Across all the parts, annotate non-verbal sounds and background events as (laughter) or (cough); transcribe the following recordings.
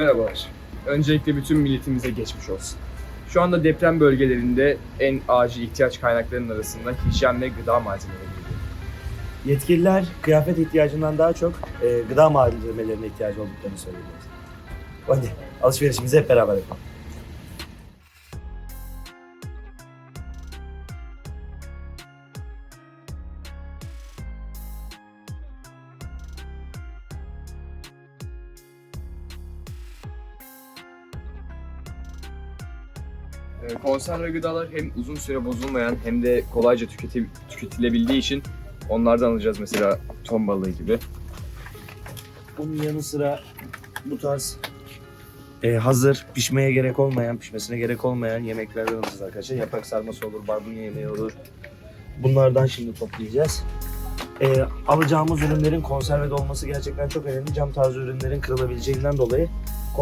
Merhabalar. Öncelikle bütün milletimize geçmiş olsun. Şu anda deprem bölgelerinde en acil ihtiyaç kaynaklarının arasında hijyen ve gıda malzemeleri geliyor. Yetkililer kıyafet ihtiyacından daha çok e, gıda malzemelerine ihtiyacı olduklarını söylüyorlar. Hadi alışverişimizi hep beraber yapalım. Konserve gıdalar hem uzun süre bozulmayan hem de kolayca tüketi- tüketilebildiği için onlardan alacağız mesela ton balığı gibi. Bunun yanı sıra bu tarz e, hazır pişmeye gerek olmayan, pişmesine gerek olmayan yemeklerden alacağız arkadaşlar. Yaprak sarması olur, barbunya yemeği olur. Bunlardan şimdi toplayacağız. E, alacağımız ürünlerin konserve olması gerçekten çok önemli. Cam tarzı ürünlerin kırılabileceğinden dolayı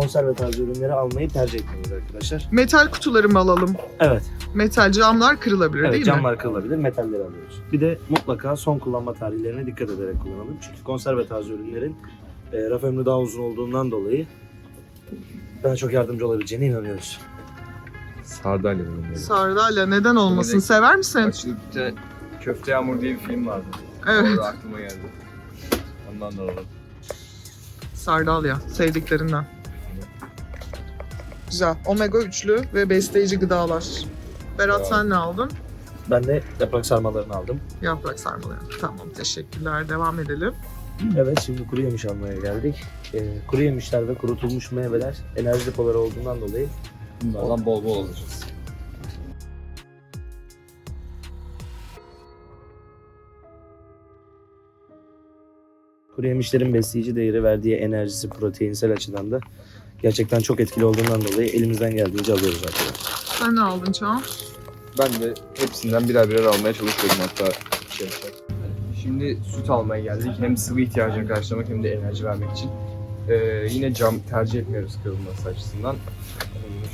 konserve tarzı ürünleri almayı tercih etmeliyiz arkadaşlar. Metal kutuları mı alalım? Evet, Metal camlar kırılabilir evet değil mi? camlar kırılabilir, metalleri alıyoruz. Bir de mutlaka son kullanma tarihlerine dikkat ederek kullanalım. Çünkü konserve tarzı ürünlerin e, raf ömrü daha uzun olduğundan dolayı daha çok yardımcı olabileceğine inanıyoruz. Sardalya ürünleri. Sardalya neden olmasın? Direkt- Sever misin? Açılıpta Köfte Yağmur diye bir film vardı. Evet. Orada aklıma geldi. Ondan da alalım. Sardalya sevdiklerinden. Güzel. Omega üçlü ve besleyici gıdalar. Berat Tamam. sen ne aldın? Ben de yaprak sarmalarını aldım. Yaprak sarmaları. Tamam teşekkürler. Devam edelim. Evet şimdi kuru yemiş almaya geldik. E, kuru yemişler ve kurutulmuş meyveler enerji depoları olduğundan dolayı Bunlardan bol bol alacağız. kuru yemişlerin besleyici değeri verdiği enerjisi proteinsel açıdan da gerçekten çok etkili olduğundan dolayı elimizden geldiğince alıyoruz arkadaşlar. Sen ne aldın Çağan? Ben de hepsinden birer birer almaya çalışıyorum hatta. Şey yapacak. Şimdi süt almaya geldik. Hem sıvı ihtiyacını karşılamak hem de enerji vermek için. Ee, yine cam tercih etmiyoruz kırılması açısından.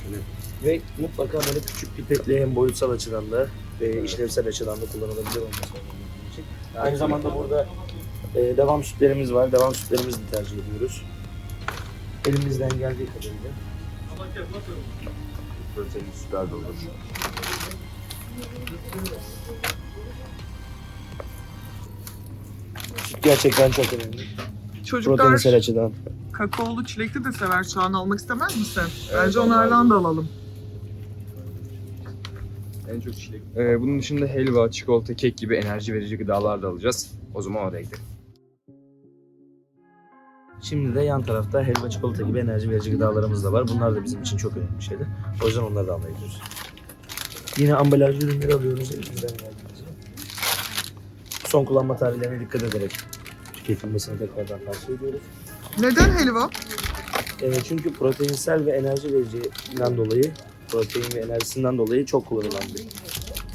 Şöyle Ve mutlaka böyle küçük pipetli hem boyutsal açıdan da ve işlevsel açıdan da kullanılabilir olması önemli için. Aynı zamanda burada e, devam sütlerimiz var. Devam sütlerimizi de tercih ediyoruz. Elimizden geldiği kadarıyla. protein süper de olur. Süt gerçekten çok önemli. Çocuklar Proteinsel açıdan. kakaolu çilekli de sever. Çağan almak istemez misin? Evet, Bence onlar onlardan da alalım. En çok çilek. Ee, bunun dışında helva, çikolata, kek gibi enerji verici gıdalar da alacağız. O zaman oraya gidelim. Şimdi de yan tarafta helva, çikolata gibi enerji verici gıdalarımız da var. Bunlar da bizim için çok önemli şeyler. O yüzden onları da almaya gidiyoruz. Yine ambalajlı ürünleri alıyoruz elimizden geldiğince. Son kullanma tarihlerine dikkat ederek tüketilmesini tekrardan tavsiye ediyoruz. Neden helva? Ee, çünkü proteinsel ve enerji vericinden dolayı, protein ve enerjisinden dolayı çok kullanılan bir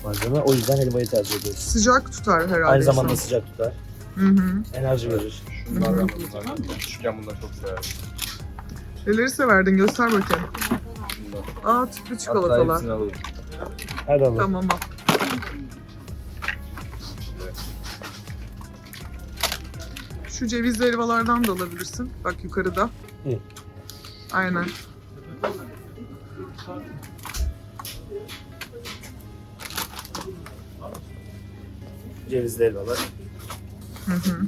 malzeme. O yüzden helvayı tercih ediyoruz. Sıcak tutar herhalde. Aynı zamanda sıcak tutar, Hı hı. enerji verir. Şunlardan bunlar. Küçükken bunları çok severdim. Neleri severdin? Göster bakayım. Aa tüplü Hatta çikolatalar. hepsini alalım. Hadi alalım. Tamam al. Şu cevizli helvalardan da alabilirsin. Bak yukarıda. Hı. Aynen. Cevizli helvalar. Hı hı.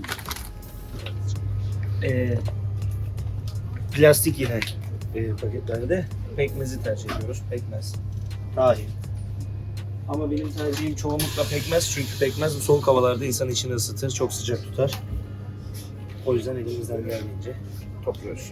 Ee, plastik yine e, paketlerde pekmezi tercih ediyoruz. Pekmez, tahin. Ama benim tercihim çoğunlukla pekmez çünkü pekmez soğuk havalarda insanın içini ısıtır, çok sıcak tutar. O yüzden elimizden geldiğince topluyoruz.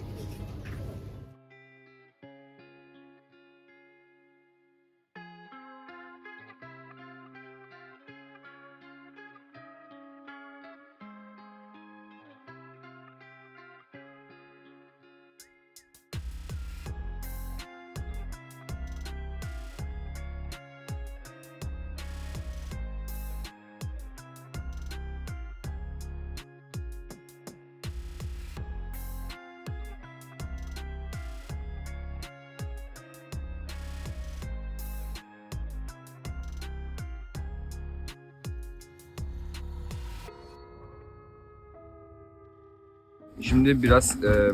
Şimdi biraz e,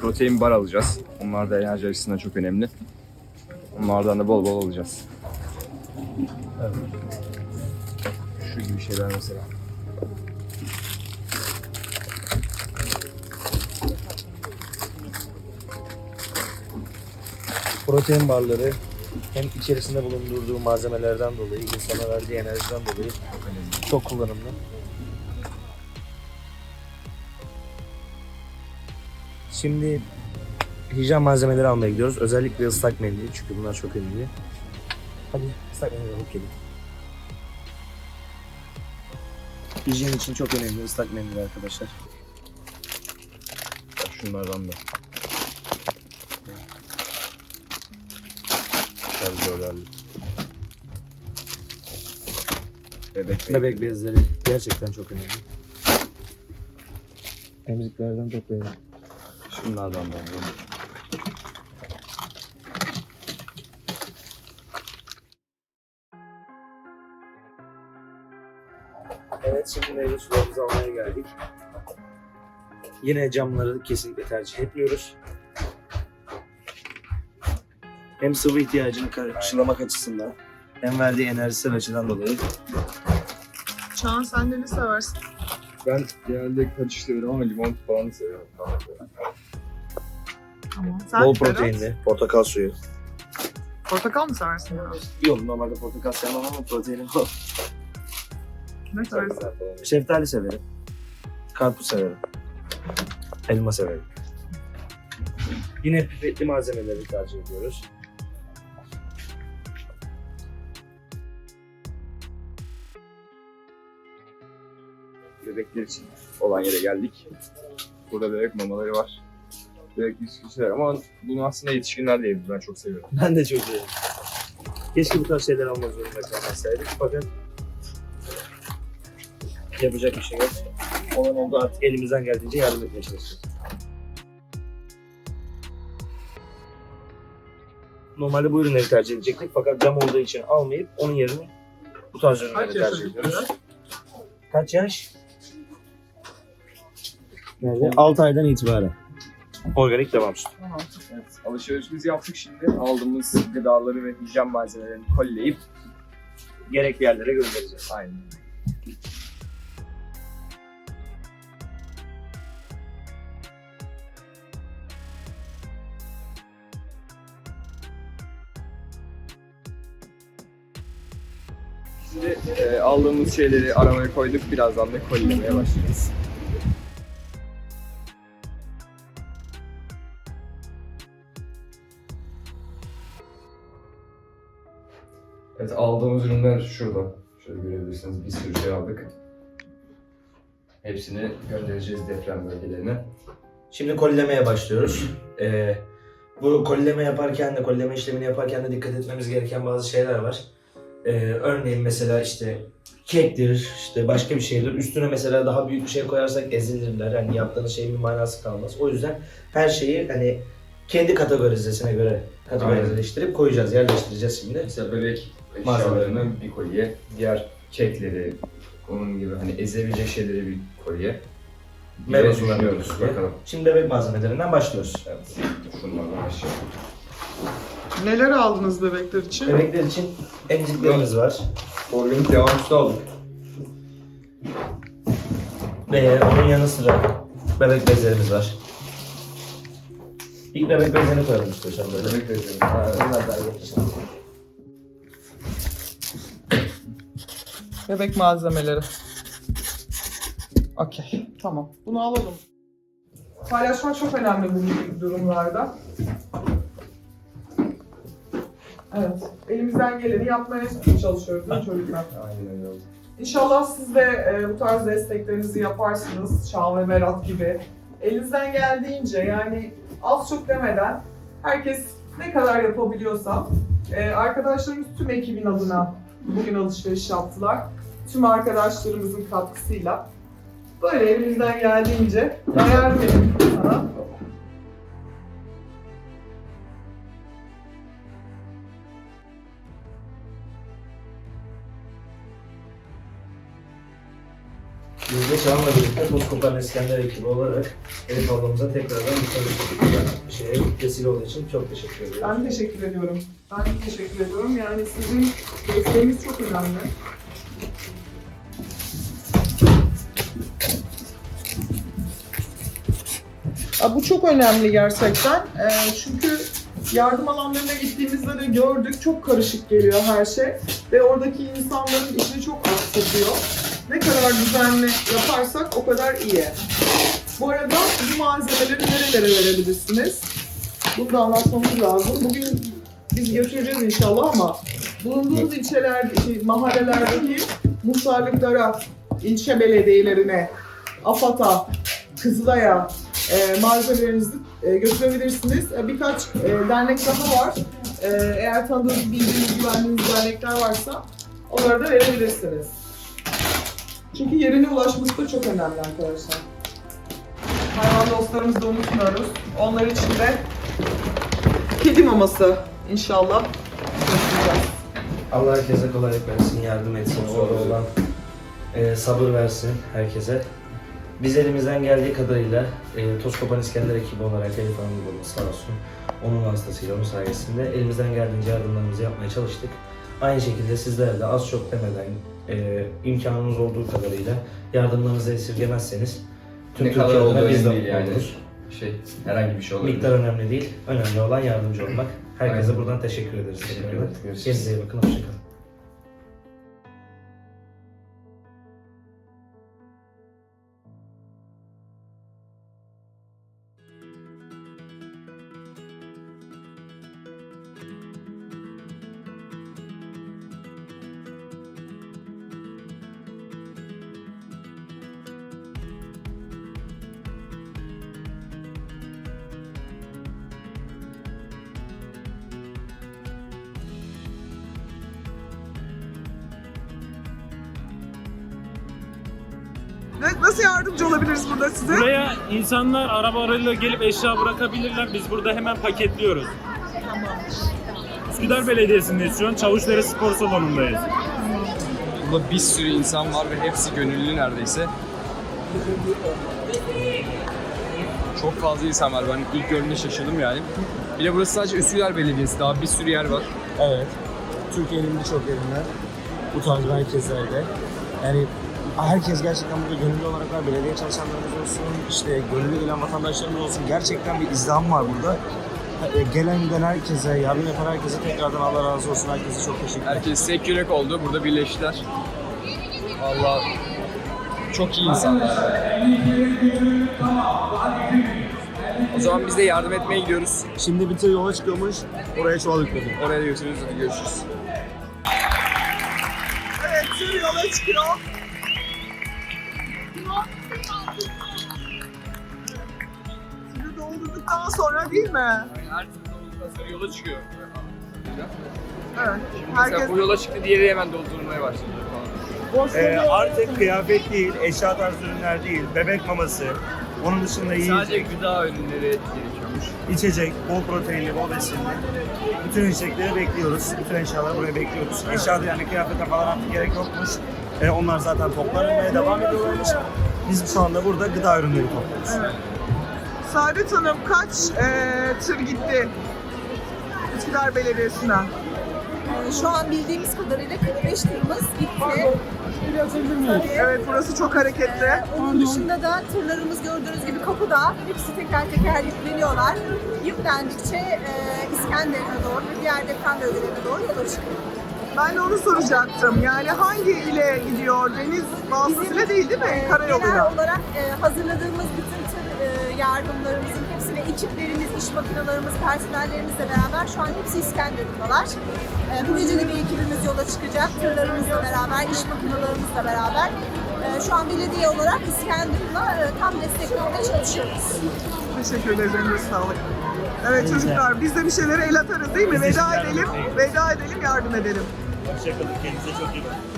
protein bar alacağız. Onlar da enerji açısından çok önemli. Onlardan da bol bol alacağız. Şu gibi şeyler mesela. Protein barları hem içerisinde bulundurduğu malzemelerden dolayı, insana verdiği enerjiden dolayı çok kullanımlı. Şimdi hijyen malzemeleri almaya gidiyoruz. Özellikle ıslak mendil çünkü bunlar çok önemli. Hadi ıslak mendil alıp gelin. Hijyen için çok önemli ıslak mendil arkadaşlar. Bak Şunlardan da. Şarjörlerle. Bebek Bebek bezleri gerçekten çok önemli. Emziklerden toplayalım. Şunlardan da. Evet şimdi meyve sularımızı almaya geldik. Yine camları kesinlikle tercih etmiyoruz. Hem sıvı ihtiyacını karşılamak açısından hem verdiği enerjisel açıdan dolayı. Çağan sen de ne seversin? Ben genelde kaçış severim ama limon falan seviyorum. Tamam. Sen Bol Ferhat, proteinli, portakal suyu. Portakal mı seversin biraz? Yok normalde portakal sevmem ama proteini bol. Ne seversin? Şeftali severim. Karpuz severim. Elma severim. Yine pipetli malzemeleri tercih ediyoruz. Bebekler için olan yere geldik. Burada bebek mamaları var. Bebek bisküviler ama bunu aslında yetişkinler de yiyebilir. Ben çok seviyorum. Ben de çok seviyorum. Keşke bu tarz şeyler almak zorunda kalmasaydık fakat yapacak bir şey yok. Olan oldu artık elimizden geldiğince yardım etmeye çalışıyoruz. Normalde bu ürünleri tercih edecektik fakat cam olduğu için almayıp onun yerine bu tarz ürünleri Kaç tercih ediyoruz. Kaç yaş? Nerede? 6 aydan itibaren. Organik devam sütü. Tamam. Evet, alışverişimizi yaptık şimdi. Aldığımız gıdaları ve hijyen malzemelerini kolleyip Gerekli yerlere göndereceğiz. Aynen. Şimdi e, aldığımız şeyleri aramaya koyduk. Birazdan da kolilemeye başlayacağız. Ürünler şurada. Şöyle görebilirsiniz bir sürü şey aldık. Hepsini göndereceğiz deprem bölgelerine. Şimdi kolilemeye başlıyoruz. Ee, bu kolileme yaparken de, kolileme işlemini yaparken de dikkat etmemiz gereken bazı şeyler var. Ee, örneğin mesela işte kektir, işte başka bir şeydir. Üstüne mesela daha büyük bir şey koyarsak ezilirler. Hani yaptığınız şeyin bir manası kalmaz. O yüzden her şeyi hani kendi kategorizesine göre kategorileştirip koyacağız, yerleştireceğiz şimdi. Mesela bebek Malzemeleri. eşyalarını bir kolye, diğer kekleri, onun gibi hani ezebilecek şeyleri bir kolye. Meyve düşünüyoruz. diye. Bakalım. Şimdi bebek malzemelerinden başlıyoruz. Evet. Şunlardan başlayalım. Neler aldınız bebekler için? Bebekler için emziklerimiz var. Organik devam sütü aldık. Ve onun yanı sıra bebek bezlerimiz var. İlk bebek bezlerini koyalım istiyorsan böyle. Bebek bezleri. Onlar daha iyi. Bebek malzemeleri. Okey. Tamam. Bunu alalım. Paylaşmak çok önemli bu gibi durumlarda. Evet. Elimizden geleni yapmaya çalışıyoruz değil mi çocuklar? Aynen öyle. İnşallah siz de e, bu tarz desteklerinizi yaparsınız. Şah ve Berat gibi. Elinizden geldiğince yani az çok demeden herkes ne kadar yapabiliyorsa e, arkadaşlarımız tüm ekibin adına bugün alışveriş yaptılar. Tüm arkadaşlarımızın katkısıyla. Böyle elimizden geldiğince (laughs) yardım edin sana. Biz de Çağan'la birlikte Toz Kopan İskender ekibi olarak Elif ablamıza tekrardan bir şeye vesile olduğu için çok teşekkür ediyoruz. Ben teşekkür ediyorum. Ben teşekkür ediyorum. Yani sizin desteğiniz çok önemli. Bu çok önemli gerçekten. Ee, çünkü yardım alanlarına gittiğimizde de gördük. Çok karışık geliyor her şey. Ve oradaki insanların işini çok aksatıyor. Ne kadar düzenli yaparsak o kadar iyi. Bu arada bu malzemeleri nerelere verebilirsiniz? Bunu da anlatmamız lazım. Bugün biz götüreceğiz inşallah ama bulunduğumuz ilçelerde, şey, mahallelerdeki muhtarlıklara, ilçe belediyelerine, AFAD'a, Kızılay'a e, malzemelerinizi e, götürebilirsiniz. E, birkaç e, dernek daha var. E, eğer tanıdığınız, bildiğiniz, güvendiğiniz dernekler varsa onları da verebilirsiniz. Çünkü yerine ulaşması da çok önemli arkadaşlar. Hayvan dostlarımızı da unutmuyoruz. Onlar için de kedi maması inşallah götüreceğiz. Allah herkese kolaylık versin, yardım etsin, zor olan e, sabır versin herkese. Biz elimizden geldiği kadarıyla e, Toz Kopan İskender ekibi olarak Elif Hanım babamız sağ olsun. Onun vasıtasıyla, onun sayesinde elimizden geldiğince yardımlarımızı yapmaya çalıştık. Aynı şekilde sizler de az çok demeden e, imkanınız olduğu kadarıyla yardımlarınızı esirgemezseniz tüm Ne kadar Türkiye adına olduğu biz de önemli değil yani. oluruz. Şey, herhangi bir şey olabilir. Miktar önemli değil, önemli olan yardımcı olmak. Herkese Aynen. buradan teşekkür ederiz. Teşekkür ederiz. Kendinize iyi bakın, hoşçakalın. Evet, nasıl yardımcı olabiliriz burada size? Buraya insanlar arabalarıyla gelip eşya bırakabilirler. Biz burada hemen paketliyoruz. Üsküdar Belediyesi'ndeyiz şu an. Çavuşdere Spor Salonu'ndayız. Burada bir sürü insan var ve hepsi gönüllü neredeyse. Çok fazla insan var. Ben ilk gördüğümde şaşırdım yani. Bir de burası sadece Üsküdar Belediyesi. Daha bir sürü yer var. Evet. Türkiye'nin birçok yerinden bu tarz merkezlerde. Yani herkes gerçekten burada gönüllü olarak var. Belediye çalışanlarımız olsun, işte gönüllü gelen vatandaşlarımız olsun. Gerçekten bir izdiham var burada. E, Gelen giden herkese, yardım yapan herkese tekrardan Allah razı olsun. Herkese çok teşekkür ederim. Herkes tek yürek oldu. Burada birleştiler. Valla çok iyi insanlar. O zaman biz de yardım etmeye gidiyoruz. Şimdi bir tır yola çıkıyormuş. Oraya çuval yükledim. Oraya da götürürüz. Hadi görüşürüz. Evet, tır yola çıkıyor. Tırı doldurduktan sonra değil mi? Her türlü olduktan sonra yola çıkıyor. Evet. Mesela Herkes bu yola çıktı, diğeri hemen doldurmaya başladı Ee, artık kıyafet değil, eşya tarzı ürünler değil, bebek maması, onun dışında yiyecek, Sadece gıda ürünleri gerekiyormuş. içecek, bol proteinli, bol besinli. Bütün içecekleri bekliyoruz. Bütün eşyaları buraya bekliyoruz. Eşyada yani kıyafete falan artık gerek yokmuş. Ee, onlar zaten toplanmaya devam ediyorlarmış. Biz şu anda burada gıda ürünleri topluyoruz. Saadet Hanım kaç eee, tır gitti Üsküdar Belediyesi'nden? Şu an bildiğimiz kadarıyla 45 tırımız gitti. Evet burası çok hareketli. Onun dışında da tırlarımız gördüğünüz gibi kapıda. Hepsi teker teker yükleniyorlar. Yüklendikçe e, İskenderun'a doğru ve diğer deprem bölgelerine doğru yola çıkıyor. Ben de onu soracaktım. Yani hangi ile gidiyor? Deniz vasıtasıyla değil değil mi? Genel Karayoluyla. olarak e, hazırladığımız bütün e, yardımlarımızın hepsi ve ekiplerimiz, iş makinelerimiz, personellerimizle beraber şu an hepsi İskenderun'dalar. E, bu gece de bir ekibimiz yola çıkacak. Tırlarımızla beraber, iş makinelerimizle beraber. E, şu an belediye olarak İskenderun'a e, tam destek olmaya çalışıyoruz. Teşekkür ederiz. Emre sağlık. Evet çocuklar biz de bir şeylere el atarız değil mi? Veda edelim. Veda edelim, yardım edelim. Hoşçakalın. Kendinize çok iyi bakın.